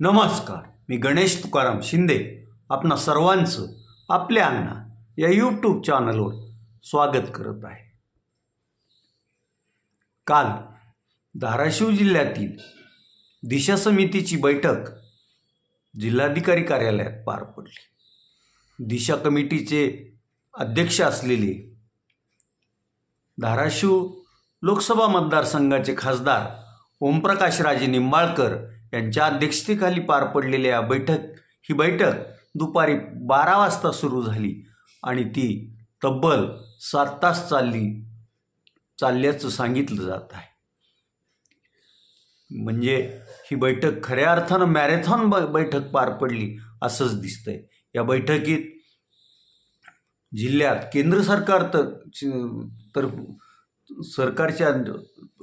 नमस्कार मी गणेश तुकाराम शिंदे आपणा सर्वांचं आपल्या अण्णा या यूट्यूब चॅनलवर स्वागत करत आहे. काल धाराशिव जिल्ह्यातील दिशा समितीची बैठक जिल्हाधिकारी कार्यालयात पार पडली. दिशा कमिटीचे अध्यक्ष असलेले धाराशिव लोकसभा मतदारसंघाचे खासदार ओमप्रकाश राजे निंबाळकर यांच्या अध्यक्षतेखाली पार पडलेल्या या बैठक ही बैठक दुपारी बारा वाजता सुरू झाली आणि ती तब्बल सात तास चालली चालल्याचं सांगितलं जात आहे. म्हणजे ही बैठक खऱ्या अर्थानं मॅरेथॉन ब बैठक पार पडली असंच दिसतंय. या बैठकीत जिल्ह्यात केंद्र सरकार तर तर सरकारच्या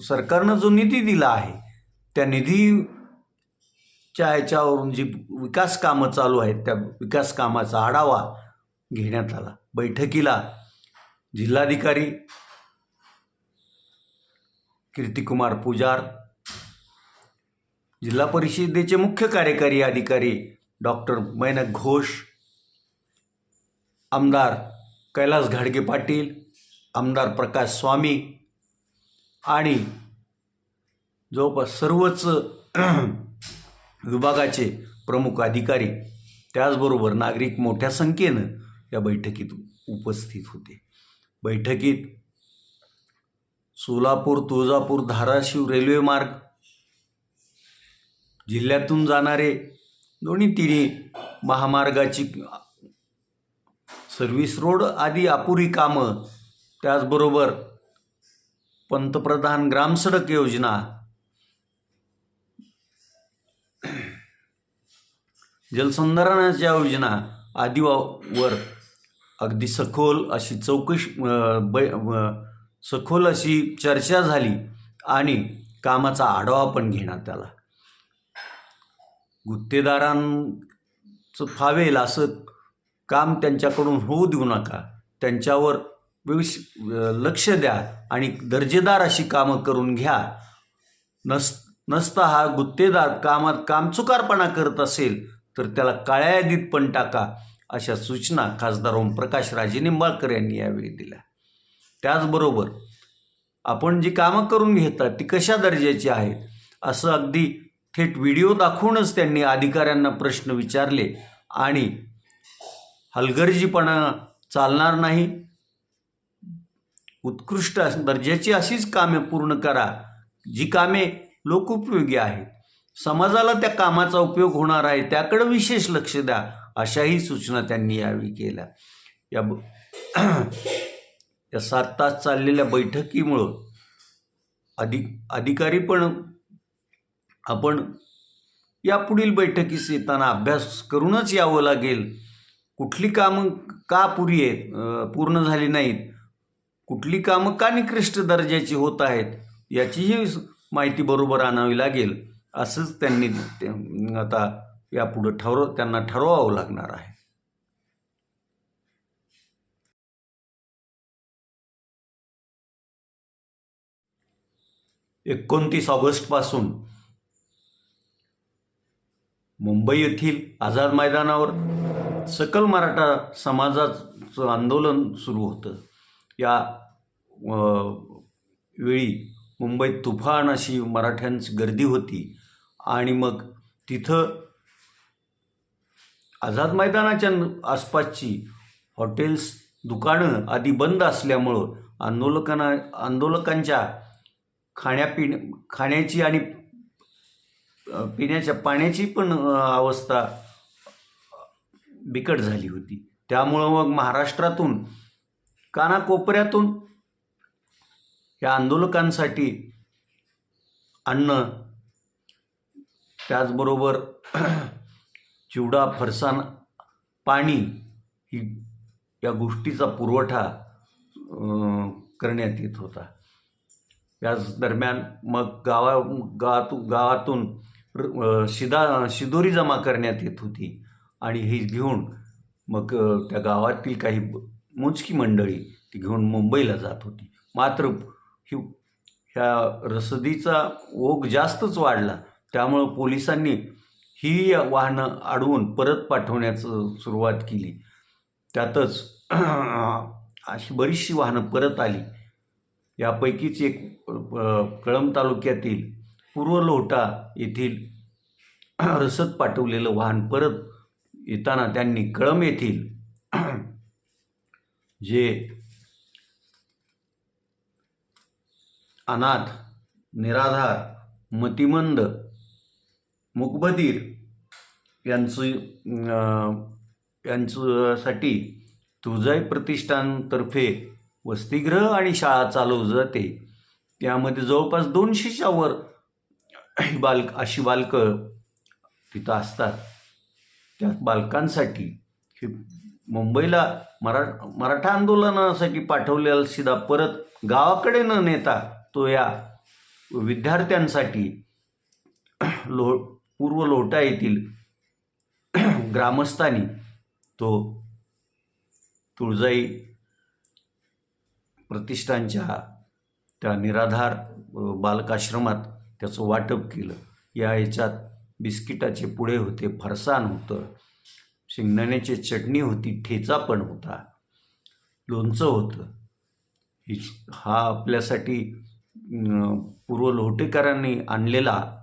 सरकारनं जो निधी दिला आहे त्या निधी च्या ह्याच्यावरून जी म्हणजे विकास कामं चालू आहेत त्या विकास कामाचा आढावा घेण्यात आला. बैठकीला जिल्हाधिकारी कीर्तिकुमार पुजार जिल्हा परिषदेचे मुख्य कार्यकारी अधिकारी डॉक्टर मैनक घोष आमदार कैलास घाडगे पाटील आमदार प्रकाश स्वामी आणि जवळपास सर्वच विभागाचे प्रमुख अधिकारी त्याचबरोबर नागरिक मोठ्या संख्येनं या बैठकीत उपस्थित होते. बैठकीत सोलापूर तुळजापूर धाराशिव रेल्वे मार्ग जिल्ह्यातून जाणारे दोन्ही तिन्ही महामार्गाची सर्व्हिस रोड आदी अपुरी कामं त्याचबरोबर पंतप्रधान ग्रामसडक योजना जलसंधारणाच्या योजना आदी वर अगदी सखोल अशी चौकश बै सखोल अशी चर्चा झाली आणि कामाचा आढावा पण घेण्यात आला. गुत्तेदारांचं फावेल असं काम त्यांच्याकडून होऊ देऊ नका त्यांच्यावर विश लक्ष द्या आणि दर्जेदार अशी कामं करून घ्या. नस नसता हा गुत्तेदार कामात कामचुकारपणा करत असेल तर त्याला काळ्या यादीत पण टाका अशा सूचना खासदार ओमप्रकाश राजे निंबाळकर यांनी यावेळी दिल्या. त्याचबरोबर आपण जी कामं करून घेतात ती कशा दर्जाची आहेत असं अगदी थेट व्हिडिओ दाखवूनच त्यांनी अधिकाऱ्यांना प्रश्न विचारले आणि हलगर्जीपणा चालणार नाही. उत्कृष्ट दर्जाची अशीच कामे पूर्ण करा जी कामे लोकोपयोगी आहेत. समाजाला त्या कामाचा उपयोग होणार आहे त्याकडे विशेष लक्ष द्या अशाही सूचना त्यांनी यावेळी केल्या. या ब- या सात तास चाललेल्या बैठकीमुळं अधिक अधिकारी पण आपण यापुढील बैठकीस येताना अभ्यास करूनच यावं लागेल. कुठली कामं का पुरी आहेत पूर्ण झाली नाहीत? कुठली कामं का निकृष्ट दर्जाची होत आहेत? याचीही माहिती बरोबर आणावी लागेल. असंच त्यांनी आता यापुढं ठरव त्यांना ठरवावं लागणार आहे. एकोणतीस ऑगस्टपासून मुंबई येथील आझाद मैदानावर सकल मराठा समाजाचं आंदोलन सुरू होतं. या वेळी मुंबईत तुफान अशी मराठ्यांची गर्दी होती. आणि मग तिथं आझाद मैदानाच्या आसपासची हॉटेल्स दुकानं आदी बंद असल्यामुळं आंदोलकांना आंदोलकांच्या खाण्यापिण्या खाण्याची आणि पिण्याच्या पाण्याची पण अवस्था बिकट झाली होती. त्यामुळं मग महाराष्ट्रातून कानाकोपऱ्यातून या आंदोलकांसाठी अन्न त्याचबरोबर चिवडा फरसाण पाणी ही या गोष्टीचा पुरवठा करण्यात येत होता. याच दरम्यान मग गावा गावातून गावातून शिदा शिदोरी जमा करण्यात येत होती आणि ही घेऊन मग त्या गावातील काही मोजकी मंडळी ती घेऊन मुंबईला जात होती. मात्र की ह्या रसदीचा ओघ जास्तच वाढला. त्यामुळं पोलिसांनी ही वाहनं अडवून परत पाठवण्याचं सुरुवात केली. त्यातच अशी बरीचशी वाहनं परत आली. यापैकीच एक कळंब तालुक्यातील पूर्व लोहटा येथील रसद पाठवलेलं वाहन परत येताना त्यांनी कळंब येथील जे अनाथ निराधार मतिमंद मुकबधीर यांचं यांच्यासाठी तुळजाई प्रतिष्ठानतर्फे वसतिगृह आणि शाळा चालवली जाते. त्यामध्ये जवळपास दोनशेच्या वर बालक अशी बालकं तिथं असतात. त्या बालकांसाठी हे मुंबईला मरा मराठा आंदोलनासाठी पाठवलेला सीधा परत गावाकडे न नेता तो या विद्यार्थ्यांसाठी लो पूर्व लोटा येथील ग्रामस्थांनी तो तुळजाई प्रतिष्ठानच्या त्या निराधार बालकाश्रमात त्याचं वाटप केलं. या याच्यात बिस्किटाचे पुडे होते फरसाण होतं शेंगदाण्याची चटणी होती ठेचा पण होता लोणचं होतं. ही हा आपल्यासाठी पूर्व लोहटेकरांनी आणलेला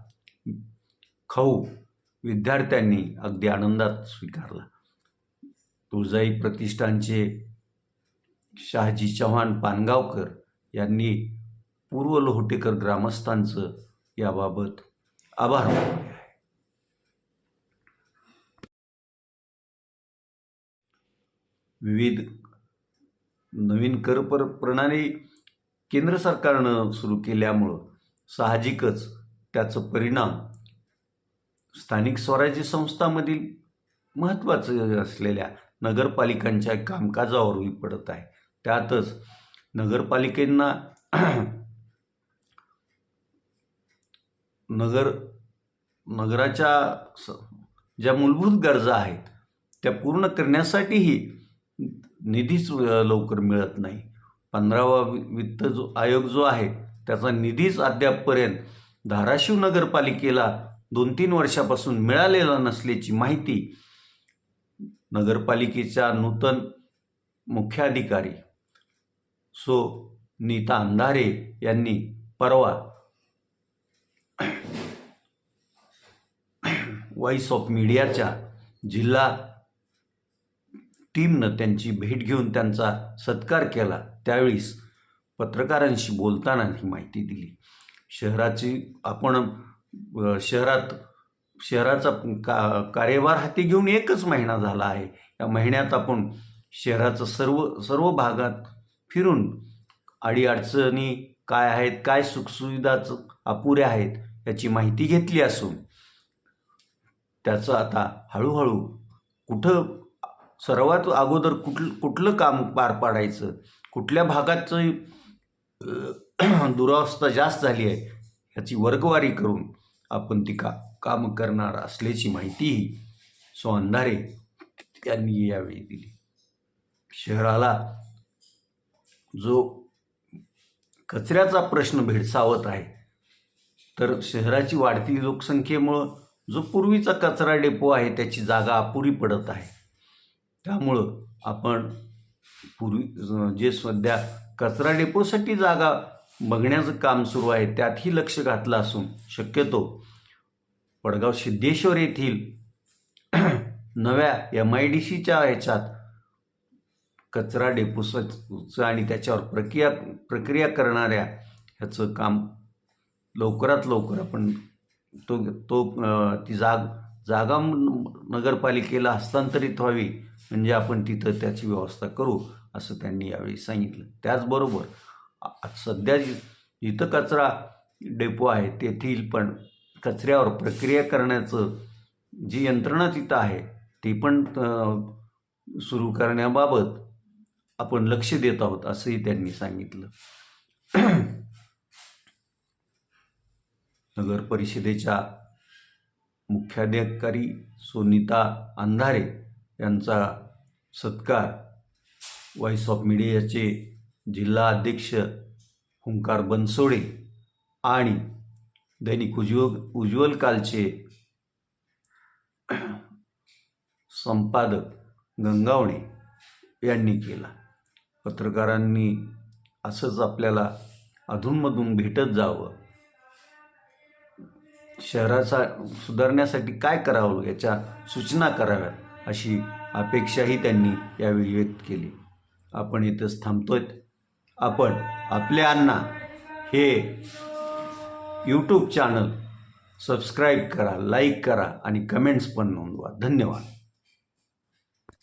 खाऊ विद्यार्थ्यांनी अगदी आनंदात स्वीकारला. तुळजाई प्रतिष्ठानचे शहाजी चव्हाण पानगावकर यांनी पूर्व लोहटेकर ग्रामस्थांचं याबाबत आभार मानले आहे. विविध नवीन कर पर प्रणाली केंद्र सरकारनं सुरू केल्यामुळं साहजिकच त्याचं परिणाम स्थानिक स्वराज्य संस्थांमधील महत्त्वाचं असलेल्या नगरपालिकांच्या कामकाजावरही पडत आहे. त्यातच नगरपालिकेंना नगर नगराच्या स ज्या मूलभूत गरजा आहेत त्या पूर्ण करण्यासाठीही निधीच लवकर मिळत नाही. पंधरावा वित्त जो आयोग जो आहे त्याचा निधीच अद्यापपर्यंत धाराशिव नगरपालिकेला दोन तीन वर्षापासून मिळालेला नसल्याची माहिती नगरपालिकेच्या नूतन मुख्याधिकारी सो नीता अंधारे यांनी परवा व्हॉइस ऑफ मीडियाच्या जिल्हा टीमनं त्यांची भेट घेऊन त्यांचा सत्कार केला. त्यावेळीस पत्रकारांशी बोलताना ही माहिती दिली. शहराची आपण शहरात शहराचा का कार्यभार हाती घेऊन एकच महिना झाला आहे. या महिन्यात आपण शहराचं सर्व सर्व भागात फिरून अडीअडचणी काय आहेत काय सुखसुविधाच अपुऱ्या आहेत याची माहिती घेतली असून त्याचं आता हळूहळू कुठं सर्वात अगोदर कुठलं कुठलं काम पार पाडायचं कुठल्या भागाची दुरावस्था जास्त झाली आहे ह्याची वर्गवारी करून आपण ती का काम करणार असल्याची माहितीही सो अंधारे त्यांनी यावेळी दिली. शहराला जो कचऱ्याचा प्रश्न भेडसावत आहे तर शहराची वाढती लोकसंख्येमुळं जो पूर्वीचा कचरा डेपो आहे त्याची जागा अपुरी पडत आहे. त्यामुळं आपण पूर्वी जे सध्या कचरा डेपोसाठी जागा बघण्याचं काम सुरू आहे त्यातही लक्ष घातलं असून शक्यतो पडगाव सिद्धेश्वर येथील नव्या एम आय डी सीच्या ह्याच्यात कचरा डेपोसाचं आणि त्याच्यावर प्रक्रिया प्रक्रिया करणाऱ्या ह्याचं काम लवकरात लवकर आपण तो तो ती जाग जागा न- नगरपालिकेला हस्तांतरित व्हावी. म्हणजे आपण तिथं त्याची व्यवस्था करू असं त्यांनी यावेळी सांगितलं. त्याचबरोबर सध्या जि जिथं कचरा डेपो आहे तेथील पण कचऱ्यावर प्रक्रिया करण्याचं जी यंत्रणा तिथं आहे ती पण सुरू करण्याबाबत आपण लक्ष देत आहोत असंही त्यांनी सांगितलं. नगर परिषदेच्या मुख्याधिकारी सोनिता अंधारे यांचा सत्कार व्हॉइस ऑफ मीडियाचे जिल्हा अध्यक्ष ओंकार बनसोडे आणि दैनिक उज्ज्वल उज्ज्वल कालचे संपादक गंगावणे यांनी केला. पत्रकारांनी असंच आपल्याला अधूनमधून भेटत जावं. शहराचा सुधारण्यासाठी काय करावं याच्या सूचना कराव्यात. अशी अपेक्षाही त्यांनी यावेळी व्यक्त केली. आपण इथंच थांबतोय. आपण आपल्या अण्णा हे यूट्यूब चॅनल सबस्क्राईब करा लाईक करा आणि कमेंट्स पण नोंदवा. धन्यवाद.